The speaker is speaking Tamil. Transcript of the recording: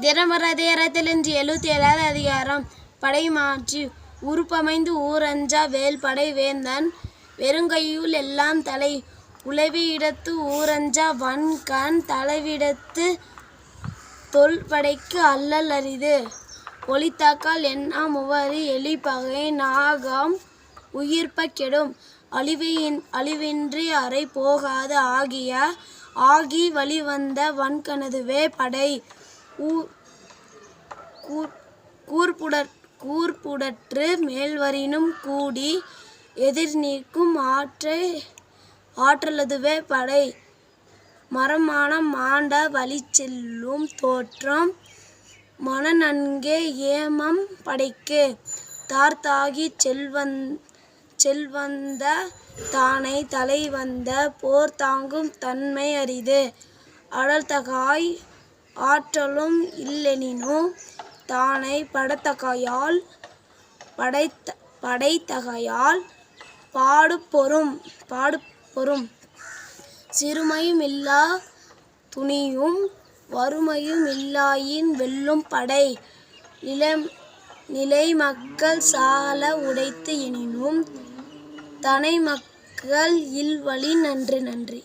தினமர இரத்திலின்றி எழுபத்தி ஏழாவது அதிகாரம். படை மாற்றி உருப்பமைந்து ஊரஞ்சா வேல் படை வேந்தன். வெறுங்கையுள் எல்லாம் தலை உளவியிடத்து ஊரஞ்சா வன்கண் தலைவிடத்து தொல்படைக்கு அல்லல் அரிது. ஒளித்தாக்கால் எண்ணா முவரி எலிப்பகை நாகம் உயிர்ப்ப கெடும். அழிவின் அழிவின்றி அறை போகாது ஆகிய ஆகி வழிவந்த வன்கனதுவே படை. ஊ- கூர்- கூர்ப்புடற்று மேல்வரினும் கூடி எதிர் நிற்கும் ஆற்றை ஆற்றலதுவே படை. மரமான மாண்ட வழி செல்லும் தோற்றம் மனநன்கே ஏமம் படைக்கு. தார்த்தாகி செல்வந் செல்வந்த தானை தலை வந்த போர் தாங்கும் தன்மை அரிது. அடல்தகாய் ஆற்றலும் இல்லெனினும் தானை படத்தகையால் படைத்த படைத்தகையால் பாடுபொறும் பாடுபொறும். சிறுமையும் இல்லா துணியும் வறுமையும் இல்லாயின் வெல்லும் படை நிலம் நிலை மக்கள் சால உடைத்து எனினும் தனை மக்கள் இல்வழி நன்று நன்றி.